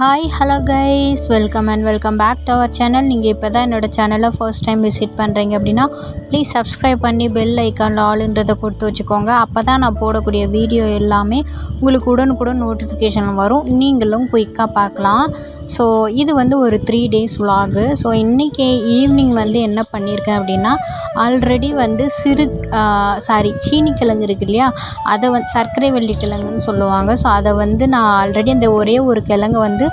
Hi hello guys welcome and welcome back to our channel நீங்கள் இப்போ தான் என்னோடய சேனலை ஃபர்ஸ்ட் டைம் விசிட் பண்ணுறீங்க அப்படின்னா ப்ளீஸ் சப்ஸ்கிரைப் பண்ணி பெல் ஐக்கானில் ஆளுன்றதை கொடுத்து வச்சுக்கோங்க. அப்போ தான் நான் போடக்கூடிய வீடியோ எல்லாமே உங்களுக்கு உடனுக்குடன் நோட்டிஃபிகேஷன் வரும். நீங்களும் குயிக்காக பார்க்கலாம். ஸோ இது வந்து ஒரு த்ரீ டேஸ் விலாகு ஸோ இன்றைக்கி ஈவினிங் வந்து என்ன பண்ணியிருக்கேன் அப்படின்னா ஆல்ரெடி வந்து சிறு சாரி சீனி கிழங்கு இருக்கு இல்லையா? அதை வந்து சர்க்கரை வள்ளி கிழங்குன்னு சொல்லுவாங்க. ஸோ அதை வந்து நான் ஆல்ரெடி அந்த ஒரே ஒரு கிழங்கு வந்து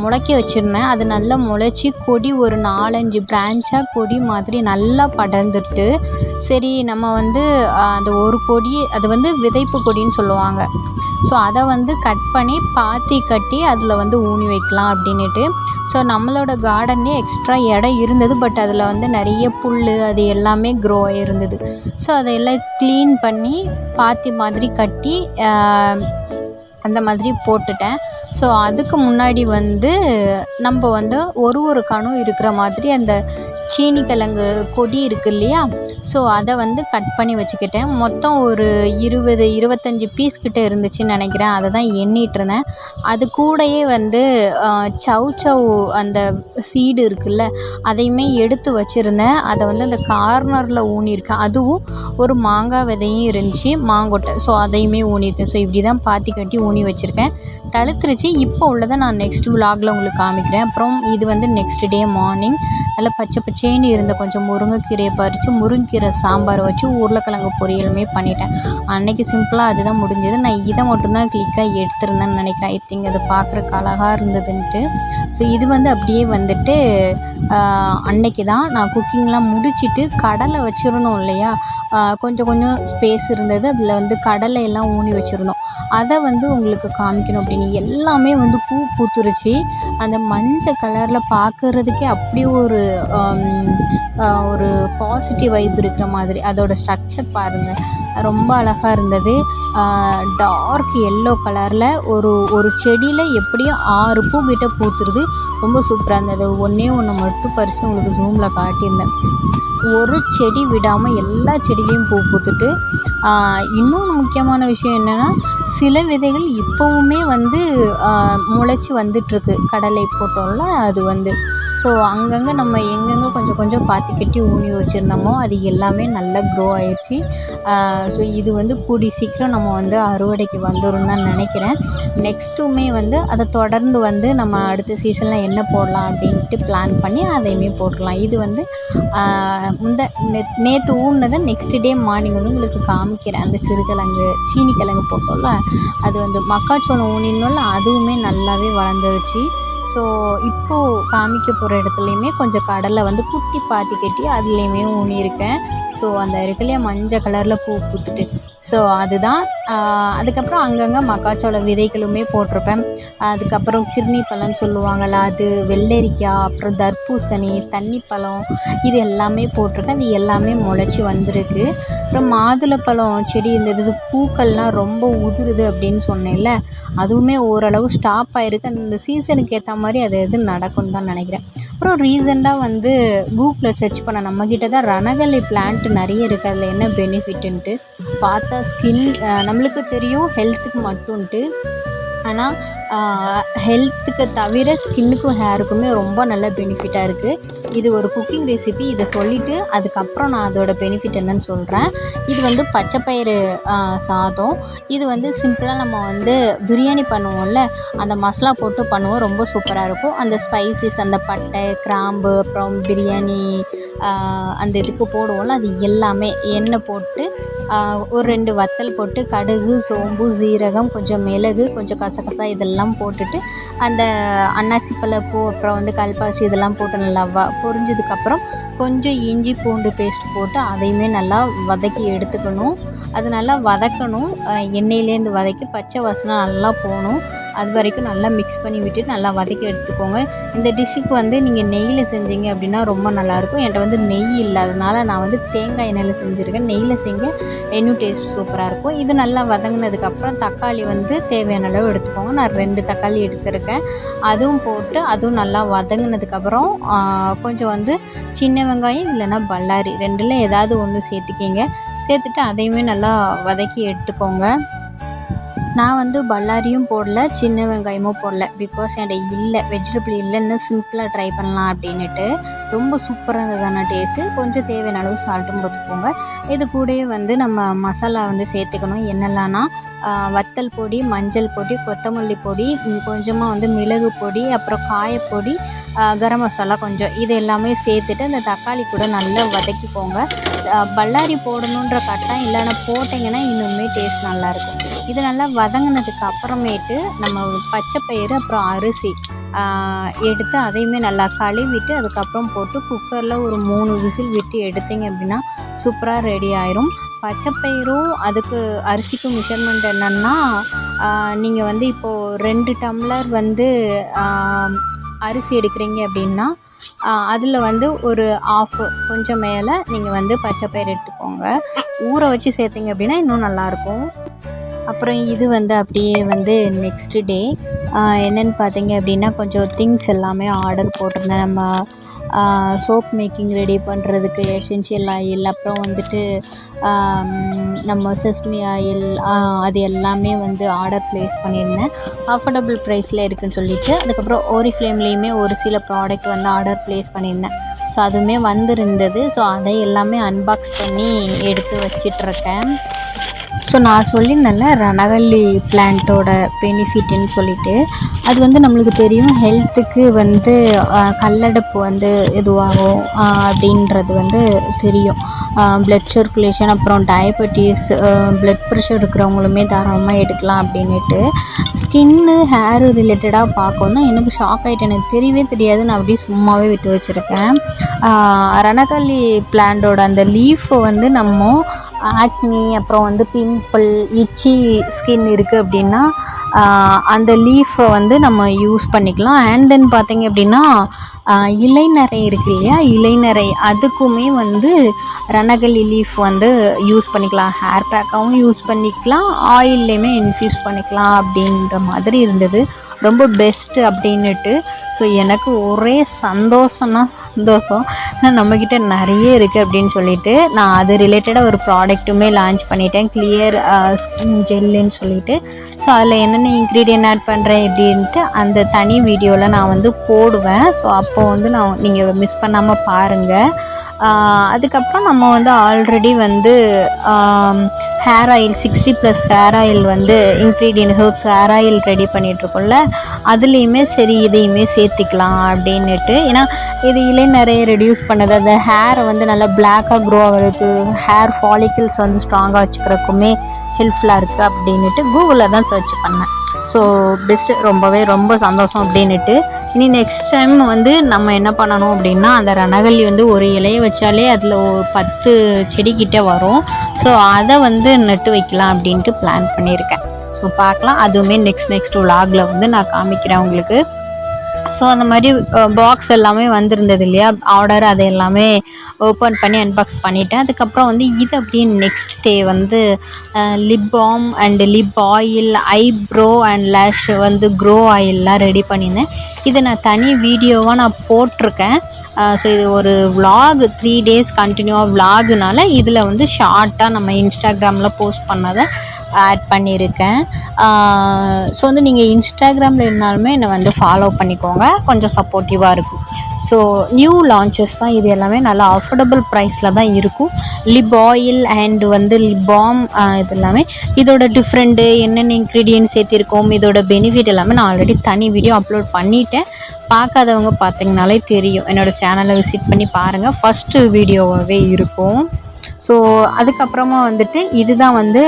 முளைக்க வச்சுருந்தேன். அது நல்லா முளைச்சி கொடி ஒரு நாலஞ்சு பிரான்ச்சாக கொடி மாதிரி நல்லா படர்ந்துட்டு சரி நம்ம வந்து அந்த ஒரு கொடி அது வந்து விதைப்பு கொடின்னு சொல்லுவாங்க. ஸோ அதை வந்து கட் பண்ணி பாத்தி கட்டி அதில் வந்து ஊனி வைக்கலாம் அப்படின்னுட்டு. ஸோ நம்மளோட கார்டன்லேயே எக்ஸ்ட்ரா இடம் இருந்தது. பட் அதில் வந்து நிறைய புல் அது எல்லாமே க்ரோ ஆகிருந்தது ஸோ அதையெல்லாம் க்ளீன் பண்ணி பாத்தி மாதிரி கட்டி அந்த மாதிரி போட்டுட்டேன். ஸோ அதுக்கு முன்னாடி வந்து நம்ம வந்து ஒரு ஒரு கணும் இருக்கிற மாதிரி அந்த சீனி கிழங்கு கொடி இருக்கு இல்லையா? ஸோ அதை வந்து கட் பண்ணி வச்சுக்கிட்டேன். மொத்தம் ஒரு இருபது இருபத்தஞ்சி பீஸ் கிட்ட இருந்துச்சுன்னு நினைக்கிறேன். அதை தான் எண்ணிட்டு இருந்தேன். அது கூடயே வந்து ஆஹ், சவ் சவ் அந்த சீடு இருக்குல்ல அதையுமே எடுத்து வச்சுருந்தேன். அதை வந்து அந்த கார்னரில் ஊனியிருக்கேன். அதுவும் ஒரு மாங்காய் விதையும் இருந்துச்சு மாங்கொட்டை. ஸோ அதையுமே ஊனியிருக்கேன். ஸோ இப்படி தான் பாத்தி கட்டி ஊனி வச்சுருக்கேன். தழுத்துருச்சு இப்போ உள்ளதை நான் நெக்ஸ்ட் விலாகில் உங்களுக்கு காமிக்கிறேன். அப்புறம் இது வந்து நெக்ஸ்ட் டே மார்னிங் நல்லா பச்சை பச்சை பச்சேன்னு இருந்த கொஞ்சம் முருங்கைக்கீரையை பறித்து முருங்கைக்கீரை சாம்பார் வச்சு உருளைக்கிழங்கு பொரியலுமே பண்ணிட்டேன். அன்னைக்கு சிம்பிளாக அதுதான் முடிஞ்சது. நான் இதை மட்டும்தான் கிளிக்காக எடுத்திருந்தேன்னு நினைக்கிறேன். ஐ திங்க் அது பார்க்குறக்கு அழகாக இருந்ததுன்ட்டு. ஸோ இது வந்து அப்படியே வந்துட்டு அன்னைக்கு தான் நான் குக்கிங்லாம் முடிச்சுட்டு கடலை வச்சுருந்தோம் இல்லையா? கொஞ்சம் கொஞ்சம் ஸ்பேஸ் இருந்தது. அதில் வந்து கடலை எல்லாம் ஊனி வச்சுருந்தோம். அதை வந்து உங்களுக்கு காமிக்கணும் அப்படின்னு. எல்லாமே வந்து பூ பூத்துருச்சு. அந்த மஞ்சள் கலரில் பார்க்குறதுக்கே அப்படியே ஒரு ஒரு பாசிட்டிவ் வைப் இருக்கிற மாதிரி. அதோடய ஸ்ட்ரக்சர் பாருங்கள் ரொம்ப அழகாக இருந்தது. டார்க் எல்லோ கலரில் ஒரு ஒரு செடியில் எப்படியும் ஆறு பூ கிட்ட பூத்துருது. ரொம்ப சூப்பராக இருந்தது. ஒன்றே ஒன்று மட்டும் பறித்து உங்களுக்கு ஜூமில் காட்டியிருந்தேன். ஒரு செடி விடாமல் எல்லா செடியிலையும் பூ பூத்துட்டு இன்னொன்று முக்கியமான விஷயம் என்னென்னா சில விதைகள் இப்போவுமே வந்து முளைச்சி வந்துட்டுருக்கு கடலை போட்டோம்ல அது வந்து ஸோ அங்கங்கே நம்ம எங்கெங்கே கொஞ்சம் கொஞ்சம் பார்த்து கட்டி ஊனி வச்சுருந்தோமோ அது எல்லாமே நல்லா க்ரோ ஆயிடுச்சு ஸோ இது வந்து கூடி சீக்கிரம் நம்ம வந்து அறுவடைக்கு வந்துடும் தான் நினைக்கிறேன். நெக்ஸ்ட்டுமே வந்து அதை தொடர்ந்து வந்து நம்ம அடுத்த சீசனில் என்ன போடலாம் அப்படின்ட்டு பிளான் பண்ணி அதையுமே போட்டுடலாம் இது வந்து முந்த முந்த நேற்று ஊன்னதை நெக்ஸ்ட் டே மார்னிங் வந்து உங்களுக்கு காமிக்கிறேன். அந்த சிறுகிழங்கு சீனி கிழங்கு போட்டோம்ல அது வந்து மக்காச்சோளம் ஊனினோம்ல அதுவுமே நல்லாவே வளர்ந்துருச்சு. ஸோ இப்போது காமிக்க போகிற இடத்துலையுமே கொஞ்சம் கடலை வந்து குட்டி பாத்தி கட்டி அதுலேயுமே ஊனியிருக்கேன். ஸோ அந்த இருக்குல்லையா மஞ்சள் கலரில் பூ பூத்துட்டு. ஸோ அதுதான் அதுக்கப்புறம் அங்கங்கே மக்காச்சோள விதைகளுமே போட்டிருப்பேன். அதுக்கப்புறம் கிர்னி பழம்னு சொல்லுவாங்கள்ல அது வெள்ளரிக்காய் அப்புறம் தர்பூசணி தண்ணி பழம் இது எல்லாமே போட்டிருக்கேன். அது எல்லாமே முளைச்சி வந்திருக்கு. அப்புறம் மாதுளப்பழம் செடி இருந்தது இது பூக்கள்லாம் ரொம்ப உதிருது அப்படின்னு சொன்னேன்ல அதுவுமே ஓரளவு ஸ்டாப் ஆகிருக்கு அந்த சீசனுக்கு ஏற்ற மாதிரி அது எது நடக்கும்னு தான் நினைக்கிறேன். அப்புறம் ரீசெண்டாக வந்து கூகுளில் சர்ச் பண்ண நம்மக்கிட்ட தான் ரணகலை பிளான்ட் நிறைய இருக்குது அதில் என்ன பெனிஃபிட்டுன்ட்டு பார்த்தா ஸ்கின் நம்ம நம்மளுக்கு தெரியும் ஹெல்த்துக்கு மட்டும்ன்ட்டு. ஆனால் ஹெல்த்துக்கு தவிர ஸ்கின்னுக்கும் ஹேருக்குமே ரொம்ப நல்ல பெனிஃபிட்டாக இருக்குது இது ஒரு குக்கிங் ரெசிபி இதை சொல்லிவிட்டு அதுக்கப்புறம் நான் அதோட பெனிஃபிட் என்னன்னு சொல்கிறேன் இது வந்து பச்சைப்பயிறு சாதம். இது வந்து சிம்பிளாக நம்ம வந்து பிரியாணி பண்ணுவோம்ல அந்த மசாலா போட்டு பண்ணுவோம். ரொம்ப சூப்பராக இருக்கும். அந்த ஸ்பைசஸ் அந்த பட்டை கிராம்பு அப்புறம் பிரியாணி அந்த இதுக்கு போடுவோம்ல அது எல்லாமே எண்ணெய் போட்டு ஒரு ரெண்டு வத்தல் போட்டு கடுகு சோம்பு சீரகம் கொஞ்சம் மிளகு கொஞ்சம் கசகசா இதெல்லாம் போட்டுட்டு அந்த அன்னாசி பழப்பூ அப்புறம் வந்து கல்பாசி இதெல்லாம் போட்டு நல்லா வ பொரிஞ்சதுக்கப்புறம் கொஞ்சம் இஞ்சி பூண்டு பேஸ்ட் போட்டு அதையுமே நல்லா வதக்கி எடுத்துக்கணும். அது நல்லா வதக்கணும். எண்ணெயிலேருந்து வதக்கி பச்சை வாசனை நல்லா போகணும். அது வரைக்கும் நல்லா மிக்ஸ் பண்ணி விட்டுட்டு நல்லா வதக்கி எடுத்துக்கோங்க. இந்த டிஷ்ஷுக்கு வந்து நீங்கள் நெய்யில் செஞ்சீங்க அப்படின்னா ரொம்ப நல்லாயிருக்கும். என்கிட்ட வந்து நெய் இல்லாதனால நான் வந்து தேங்காய் எண்ணெயில் செஞ்சுருக்கேன். நெய்யில் செஞ்ச இன்னும் டேஸ்ட் சூப்பராக இருக்கும். இது நல்லா வதங்கினதுக்கப்புறம் தக்காளி வந்து தேவையான அளவு எடுத்துக்கோங்க. நான் ரெண்டு தக்காளி எடுத்திருக்கேன். அதுவும் போட்டு அதுவும் நல்லா வதங்கினதுக்கப்புறம் கொஞ்சம் வந்து சின்ன வெங்காயம் இல்லைன்னா பல்லாரி ரெண்டில் ஏதாவது ஒன்று சேர்த்துக்கிங்க. சேர்த்துட்டு அதையுமே நல்லா வதக்கி எடுத்துக்கோங்க. நான் வந்து பல்லாரியும் போடல சின்ன வெங்காயமும் போடல. பிகாஸ் என்கிட்ட இல்லை வெஜிடபிள் இல்லைன்னு சிம்பிளாக ட்ரை பண்ணலாம் அப்படின்னுட்டு. ரொம்ப சூப்பராக இருந்ததான டேஸ்ட்டு கொஞ்சம் தேவையான அளவு சால்ட்டும் போட்டுக்கோங்க. இது கூடயே வந்து நம்ம மசாலா வந்து சேர்த்துக்கணும். என்னெல்லாம்னா வத்தல் பொடி மஞ்சள் பொடி கொத்தமல்லி பொடி கொஞ்சமாக வந்து மிளகு பொடி அப்புறம் காயப்பொடி கரம் மசாலா கொஞ்சம். இது எல்லாமே சேர்த்துட்டு அந்த தக்காளி கூட நல்லா வதக்கிக்கோங்க. பல்லாரி போடணுன்ற கட்டாயம் இல்லைன்னா போட்டிங்கன்னா இன்னுமே டேஸ்ட் நல்லாயிருக்கும் இது நல்லா வதங்கினதுக்கு அப்புறமேட்டு நம்ம பச்சை பயிறு அப்புறம் அரிசி எடுத்து அதையுமே நல்லா கழுவிட்டு அதுக்கப்புறம் போட்டு குக்கரில் ஒரு மூணு விசில் விட்டு எடுத்தீங்க அப்படின்னா சூப்பராக ரெடி ஆயிரும். பச்சைப்பயிரும் அதுக்கு அரிசிக்கும் மெஷர்மெண்ட் என்னென்னா நீங்கள் வந்து இப்போது ரெண்டு டம்ளர் வந்து அரிசி எடுக்கிறீங்க அப்படின்னா அதில் வந்து ஒரு ஆஃப் கொஞ்சம் மேலே நீங்கள் வந்து பச்சைப்பயிறு எடுத்துக்கோங்க. ஊற வச்சு சேர்த்திங்க அப்படின்னா இன்னும் நல்லாயிருக்கும் அப்புறம் இது வந்து அப்படியே வந்து நெக்ஸ்ட் டே என்னென்னு பார்த்தீங்க அப்படின்னா கொஞ்சம் திங்ஸ் எல்லாமே ஆர்டர் போட்டிருந்தேன். நம்ம சோப் மேக்கிங் ரெடி பண்ணுறதுக்கு எசென்ஷியல் ஆயில் அப்புறம் வந்துட்டு நம்ம செஸ்மி ஆயில் அது எல்லாமே வந்து ஆர்டர் ப்ளேஸ் பண்ணியிருந்தேன். அஃபோர்டபுள் ப்ரைஸில் இருக்குதுன்னு சொல்லிட்டு அதுக்கப்புறம் ஓரி ஃப்ளேம்லேயுமே ஒரு சில ப்ராடக்ட் வந்து ஆர்டர் ப்ளேஸ் பண்ணியிருந்தேன். ஸோ அதுவுமே வந்திருந்தது. ஸோ அதை எல்லாமே அன்பாக்ஸ் பண்ணி எடுத்து வச்சிட்ருக்கேன். ஸோ நான் சொல்லியிருந்தேன்ல ரணகல்லி பிளான்ட்டோட பெனிஃபிட்டுன்னு சொல்லிட்டு. அது வந்து நம்மளுக்கு தெரியும் ஹெல்த்துக்கு வந்து ஆஹ், கல்லடைப்பு வந்து இதுவாகும் அப்படின்றது வந்து தெரியும். ப்ளட் சர்க்குலேஷன் அப்புறம் டயபெட்டிஸ் ப்ளட் ப்ரெஷர் இருக்கிறவங்களுமே தாராளமாக எடுக்கலாம் அப்படின்னுட்டு. ஸ்கின்னு ஹேர் ரிலேட்டடாக பார்க்கவும் தான் எனக்கு ஷாக் ஆகிட்டு எனக்கு தெரியவே தெரியாது. நான் அப்படியே சும்மாவே விட்டு வச்சுருக்கேன். ரணகல்லி பிளான்ட்டோட அந்த லீஃபை வந்து நம்ம ஆக்னி அப்புறம் வந்து பிம்பிள் இச்சி ஸ்கின் இருக்குது அப்படின்னா அந்த லீஃபை வந்து நம்ம யூஸ் பண்ணிக்கலாம். அண்ட் தென் பார்த்தீங்க அப்படின்னா இலைநரை இருக்கு இல்லையா? இலைநரை அதுக்குமே வந்து ரணகல்லி லீஃப் வந்து யூஸ் பண்ணிக்கலாம். ஹேர் பேக்காகவும் யூஸ் பண்ணிக்கலாம். ஆயில்லையுமே இன்ஃப்யூஸ் பண்ணிக்கலாம் அப்படின்ற மாதிரி இருந்தது. ரொம்ப பெஸ்ட்டு அப்படின்னுட்டு. ஸோ எனக்கு ஒரே சந்தோஷம்னா சந்தோஷம். ஏன்னா நம்மக்கிட்ட நிறைய இருக்குது அப்படின்னு சொல்லிட்டு. நான் அது ரிலேட்டடாக ஒரு ப்ராடக்ட்டுமே லான்ச் பண்ணிட்டேன். கிளியர் ஸ்கின் ஜெல்லுன்னு சொல்லிட்டு. ஸோ அதில் என்னென்ன இன்க்ரீடியன்ட் ஆட் பண்ணுறேன் அப்படின்ட்டு அந்த தனி வீடியோவில் நான் வந்து போடுவேன். ஸோ அப்போ அப்போது வந்து நான் நீங்கள் மிஸ் பண்ணாமல் பாருங்கள் அதுக்கப்புறம் நம்ம வந்து ஆல்ரெடி வந்து hair oil sixty plus hair oil வந்து ingredient herbs hair oil ready பண்ணிகிட்ருக்கோம்ல அதுலேயுமே சரி இதையுமே சேர்த்திக்கலாம் அப்படின்னுட்டு. ஏன்னா இது இலை நிறைய ரெடியூஸ் பண்ணுது. அந்த ஹேரை வந்து நல்லா பிளாக்காக க்ரோ ஆகிறதுக்கு ஹேர் ஃபாலிக்கிள்ஸ் வந்து ஸ்ட்ராங்காக வச்சுக்கிறதுக்குமே ஹெல்ப்ஃபுல்லாக இருக்குது அப்படின்னுட்டு கூகுளில் தான் சர்ச் பண்ணேன். ஸோ பெஸ்ட்டு ரொம்பவே ரொம்ப சந்தோஷம் அப்படின்னுட்டு. இனி நெக்ஸ்ட் டைம் வந்து நம்ம என்ன பண்ணணும் அப்படின்னா அந்த ரணகல்லி வந்து ஒரு இலையை வச்சாலே அதில் ஒரு பத்து செடிக்கிட்ட வரும். ஸோ அதை வந்து நட்டு வைக்கலாம் அப்படின்ட்டு பிளான் பண்ணியிருக்கேன். ஸோ பார்க்கலாம். அதுவுமே நெக்ஸ்ட் நெக்ஸ்ட் விலாகில் வந்து நான் காமிக்கிறேன் உங்களுக்கு. ஸோ அந்த மாதிரி பாக்ஸ் எல்லாமே வந்திருந்தது இல்லையா? ஆர்டர் அது எல்லாமே ஓப்பன் பண்ணி அன்பாக்ஸ் பண்ணிட்டேன். அதுக்கப்புறம் வந்து இது அப்படியே நெக்ஸ்ட் டே வந்து lip balm and lip oil eyebrow and lash வந்து க்ரோ ஆயில்லாம் ரெடி பண்ணியிருந்தேன். இதை நான் தனி வீடியோவாக நான் போட்டிருக்கேன். ஸோ இது ஒரு vlog த்ரீ டேஸ் கண்டினியூவாக விலாகுனால இதில் வந்து ஷார்ட்டாக நம்ம இன்ஸ்டாகிராமில் போஸ்ட் பண்ணதை ஆட் பண்ணியிருக்கேன். ஸோ வந்து நீங்கள் இன்ஸ்டாகிராமில் இருந்தாலுமே என்னை வந்து ஃபாலோ பண்ணிக்கோங்க. கொஞ்சம் சப்போர்ட்டிவாக இருக்கும். ஸோ நியூ லான்ச்சஸ் தான் இது எல்லாமே நல்லா அஃபோர்டபுள் ப்ரைஸில் தான் இருக்கும். லிப் ஆயில் அண்ட் வந்து லிப் பாம் இது எல்லாமே. இதோட டிஃப்ரெண்ட்டு என்னென்ன இன்க்ரீடியன்ட் சேர்த்திருக்கோம் இதோட பெனிஃபிட் எல்லாமே நான் ஆல்ரெடி தனி வீடியோ அப்லோட் பண்ணிட்டேன். பார்க்காதவங்க பார்த்தீங்கனாலே தெரியும். என்னோடய சேனலை விசிட் பண்ணி பாருங்கள் ஃபஸ்ட்டு வீடியோவாகவே இருக்கும். ஸோ அதுக்கப்புறமா வந்துட்டு இதுதான் வந்து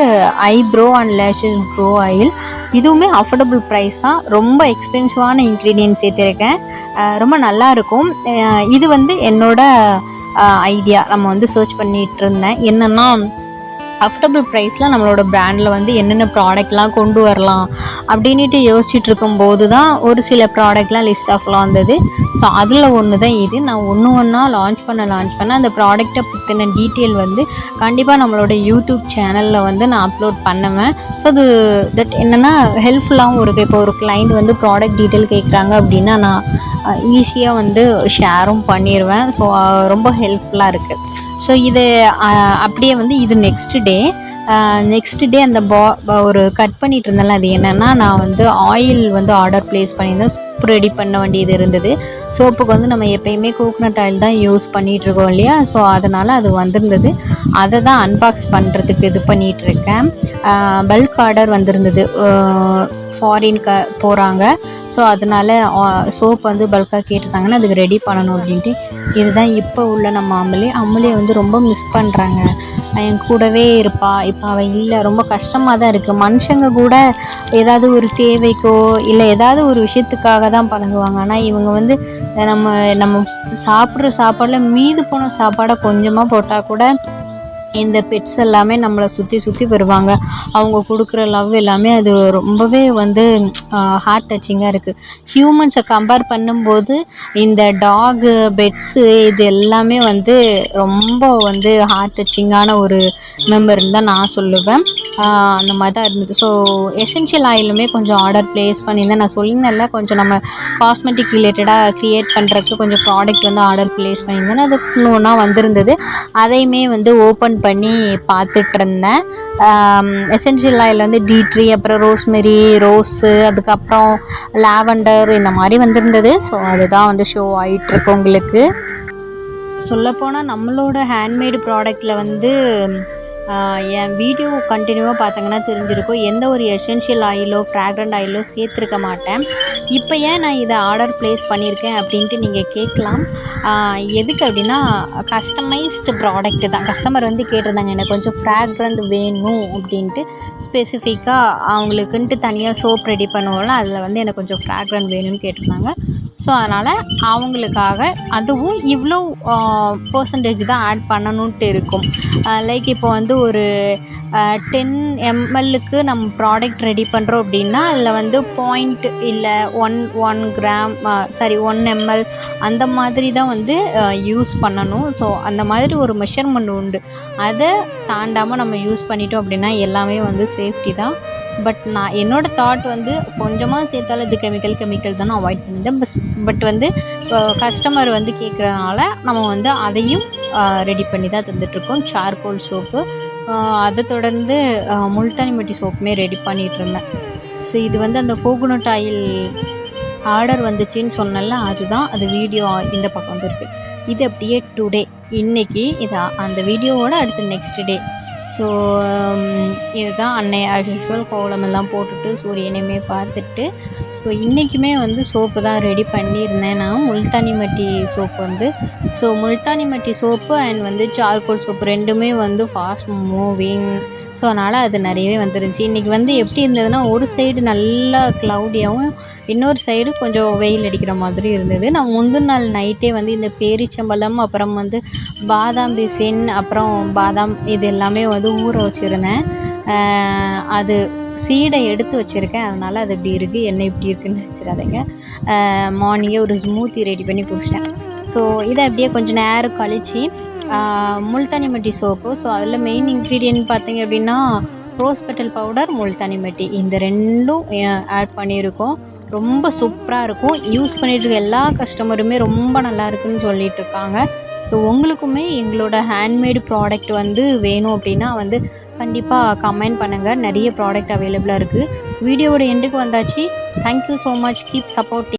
eyebrow and lashes grow oil இதுவுமே அஃபோர்டபுள் ப்ரைஸ் தான். ரொம்ப எக்ஸ்பென்சிவான இன்க்ரீடியன்ட் சேர்த்துருக்கேன். ரொம்ப நல்லா இருக்கும். இது வந்து என்னோட ஐடியா நம்ம வந்து சர்ச் பண்ணிகிட்டு இருந்தேன். என்னென்னா அஃபர்டபுள் ப்ரைஸில் நம்மளோட ப்ராண்டில் வந்து என்னென்ன ப்ராடக்ட்லாம் கொண்டு வரலாம் அப்படின்ட்டு யோசிச்சுட்டு இருக்கும்போது தான் ஒரு சில ப்ராடக்ட்லாம் லிஸ்ட் ஆஃப்லாம் வந்தது. ஸோ அதில் ஒன்று தான் இது. நான் ஒன்று ஒன்றா லான்ச் பண்ண லான்ச் பண்ண அந்த ப்ராடக்ட்டை பற்றின டீட்டெயில் வந்து கண்டிப்பாக நம்மளோட யூடியூப் சேனலில் வந்து நான் அப்லோட் பண்ணுவேன். ஸோ அது தட் என்னென்னா ஹெல்ப்ஃபுல்லாகவும் இருக்குது இப்போ ஒரு கிளைண்ட் வந்து ப்ராடக்ட் டீட்டெயில் கேட்குறாங்க அப்படின்னா நான் ஈஸியாக வந்து ஷேரும் பண்ணிடுவேன் ஸோ ரொம்ப ஹெல்ப்ஃபுல்லாக இருக்குது ஸோ இது அப்படியே வந்து இது நெக்ஸ்ட் டே நெக்ஸ்ட் டே அந்த பா ஒரு கட் பண்ணிட்டு இருந்தேன்ல அது என்னென்னா நான் வந்து ஆயில் வந்து ஆர்டர் ப்ளேஸ் பண்ணியிருந்தேன். சோப்பு ரெடி பண்ண வேண்டியது இருந்தது. சோப்புக்கு வந்து நம்ம எப்பயுமே கோகனட் ஆயில் தான் யூஸ் பண்ணிகிட்டு இருக்கோம் இல்லையா? ஸோ அதனால் அது வந்திருந்தது. அதை தான் அன்பாக்ஸ் பண்ணுறதுக்கு இது பண்ணிகிட்டு இருக்கேன். பல்க் ஆர்டர் வந்திருந்தது. ஃபாரின்க்கு போகிறாங்க ஸோ அதனால சோப் வந்து பல்காக கேட்டிருந்தாங்கன்னா அதுக்கு ரெடி பண்ணணும் அப்படின்ட்டு. இதுதான் இப்போ உள்ள நம்ம அம்மலி அம்மலியை வந்து ரொம்ப மிஸ் பண்ணுறாங்க என் கூடவே இருப்பா. இப்போ அவள் இல்லை. ரொம்ப கஷ்டமாக தான் இருக்குது மனுஷங்க கூட ஏதாவது ஒரு தேவைக்கோ இல்லை ஏதாவது ஒரு விஷயத்துக்காக தான் பழகுவாங்க. ஆனால் இவங்க வந்து நம்ம நம்ம சாப்பிட்ற சாப்பாடில் மீது போன சாப்பாடை கொஞ்சமாக போட்டால் கூட இந்த பெட்ஸ் எல்லாமே நம்மளை சுற்றி சுற்றி வருவாங்க. அவங்க கொடுக்குற லவ் எல்லாமே அது ரொம்பவே வந்து ஹார்ட் டச்சிங்காக இருக்குது ஹியூமன்ஸை கம்பேர் பண்ணும்போது இந்த டாகு பெட்ஸு இது எல்லாமே வந்து ரொம்ப வந்து ஹார்ட் டச்சிங்கான ஒரு மெம்பர்னு தான் நான் சொல்லுவேன். அந்த மாதிரி தான் இருந்தது. ஸோ எசென்ஷியல் ஆயிலுமே கொஞ்சம் ஆர்டர் ப்ளேஸ் பண்ணியிருந்தேன் நான் சொல்லியிருந்தேன்ல கொஞ்சம் நம்ம காஸ்மெட்டிக் ரிலேட்டடாக க்ரியேட் பண்ணுறதுக்கு கொஞ்சம் ப்ராடக்ட் வந்து ஆர்டர் ப்ளேஸ் பண்ணியிருந்தேன் அது ஒன்றா வந்திருந்தது. அதையுமே வந்து ஓப்பன் பண்ணி பார்த்துட்ருந்தேன். எசென்ஷியல் ஆயில் வந்து டீட்ரி அப்புறம் ரோஸ்மெரி ரோஸு அதுக்கப்புறம் லாவெண்டர் இந்த மாதிரி வந்திருந்தது. ஸோ அதுதான் வந்து ஷோ ஆகிட்டுருக்கு உங்களுக்கு. சொல்லப்போனால் நம்மளோட ஹேண்ட்மேடு ப்ராடக்டில் வந்து என் வீடியோ கண்டினியூவாக பார்த்தீங்கன்னா தெரிஞ்சிருக்கும். எந்த ஒரு எசென்ஷியல் ஆயிலோ ஃப்ராக்ரண்ட் ஆயிலோ சேர்த்துருக்க மாட்டேன். இப்போ ஏன் நான் இதை ஆர்டர் ப்ளேஸ் பண்ணியிருக்கேன் அப்படின்ட்டு நீங்கள் கேட்கலாம். எதுக்கு அப்படின்னா கஸ்டமைஸ்டு ப்ராடக்ட் தான். கஸ்டமர் வந்து கேட்டிருந்தாங்க எனக்கு கொஞ்சம் ஃப்ராக்ரண்ட் வேணும் அப்படின்ட்டு. ஸ்பெசிஃபிக்காக அவங்களுக்குன்ட்டு தனியாக சோப் ரெடி பண்ணுவோம்ல அதில் வந்து எனக்கு கொஞ்சம் ஃப்ராக்ரண்ட் வேணும்னு கேட்டிருந்தாங்க. ஸோ அதனால் அவங்களுக்காக அதுவும் இவ்வளோ பர்சன்டேஜ் தான் ஆட் பண்ணணுன்ட்டு இருக்கும். லைக் இப்போ வந்து வந்து ஒரு டென் எம்எல்லுக்கு நம்ம ப்ராடக்ட் ரெடி பண்ணுறோம் அப்படின்னா அதில் வந்து பாயிண்ட் இல்லை one one gram sorry one ML அந்த மாதிரி தான் வந்து யூஸ் பண்ணணும். ஸோ அந்த மாதிரி ஒரு மெஷர்மெண்ட் உண்டு. அதை தாண்டாமல் நம்ம யூஸ் பண்ணிட்டோம் அப்படின்னா எல்லாமே வந்து சேஃப்டி தான். பட் நான் என்னோடய தாட் வந்து கொஞ்சமாக சேர்த்தாலும் இது கெமிக்கல் கெமிக்கல் தான் நான் அவாய்ட் பண்ணியிருந்தேன். பஸ் பட் வந்து கஸ்டமர் வந்து கேட்குறதுனால நம்ம வந்து அதையும் ரெடி பண்ணி தான் தந்துட்டுருக்கோம். சார்கோல் சோப்பு அதை தொடர்ந்து முல்தானி மட்டி சோப்புமே ரெடி பண்ணிகிட்ருந்தேன் ஸோ இது வந்து அந்த கோகோனட் ஆயில் ஆர்டர் வந்துச்சுன்னு சொன்னல அதுதான் அது வீடியோ இந்த பக்கம் வந்துருக்கு. இது அப்படியே டுடே இன்னைக்கு இதான். அந்த வீடியோவோட அடுத்து நெக்ஸ்ட் டே ஸோ um, இதுதான் அன்னை ஆஸ் யூஷுவல் கோலமெல்லாம் போட்டுட்டு சூரியனையுமே பார்த்துட்டு ஸோ இன்றைக்குமே வந்து சோப்பு தான் ரெடி பண்ணியிருந்தேன் நான். முல்தானி மட்டி சோப்பு வந்து. So multani mitti soap and வந்து சார்கோல் சோப்பு ரெண்டுமே வந்து ஃபாஸ்ட் மூவிங் ஸோ அதனால் அது நிறையவே வந்துருந்துச்சு. இன்றைக்கி வந்து எப்படி இருந்ததுன்னா ஒரு சைடு நல்லா க்ளவுடியாகவும் இன்னொரு சைடு கொஞ்சம் வெயில் அடிக்கிற மாதிரி இருந்தது. நான் முந்தின நாள் நைட்டே வந்து இந்த பேரிச்சம்பழம் அப்புறம் வந்து பாதாம் பிசின் அப்புறம் பாதாம் இது எல்லாமே வந்து ஊற வச்சுருந்தேன். அது சீடை எடுத்து வச்சுருக்கேன். அதனால் அது இப்படி இருக்குது என்ன இப்படி இருக்குன்னு நினச்சிடாதீங்க. மார்னிங்கே ஒரு ஸ்மூத்தி ரெடி பண்ணி குடிச்சிட்டேன். ஸோ இதை அப்படியே கொஞ்சம் நேரம் கழித்து முல்தானி மட்டி சோப்பு. ஸோ அதில் மெயின் இன்க்ரீடியன்ட் பார்த்தீங்க அப்படின்னா ரோஸ் பெட்டல் பவுடர் முல்தானி மட்டி. இந்த ரெண்டும் ஆட் பண்ணியிருக்கோம். ரொம்ப சூப்பராக இருக்கும். யூஸ் பண்ணிட்டு இருக்க எல்லா கஸ்டமருமே ரொம்ப நல்லா இருக்குன்னு சொல்லிட்டு இருக்காங்க ஸோ உங்களுக்குமே எங்களோட ஹேண்ட்மேடு ப்ராடக்ட் வந்து வேணும் அப்படின்னா வந்து கண்டிப்பாக கமெண்ட் பண்ணுங்கள் நிறைய ப்ராடக்ட் அவைலபிளாக இருக்குது வீடியோவோட எண்டுக்கு வந்தாச்சு. Thank you so much keep supporting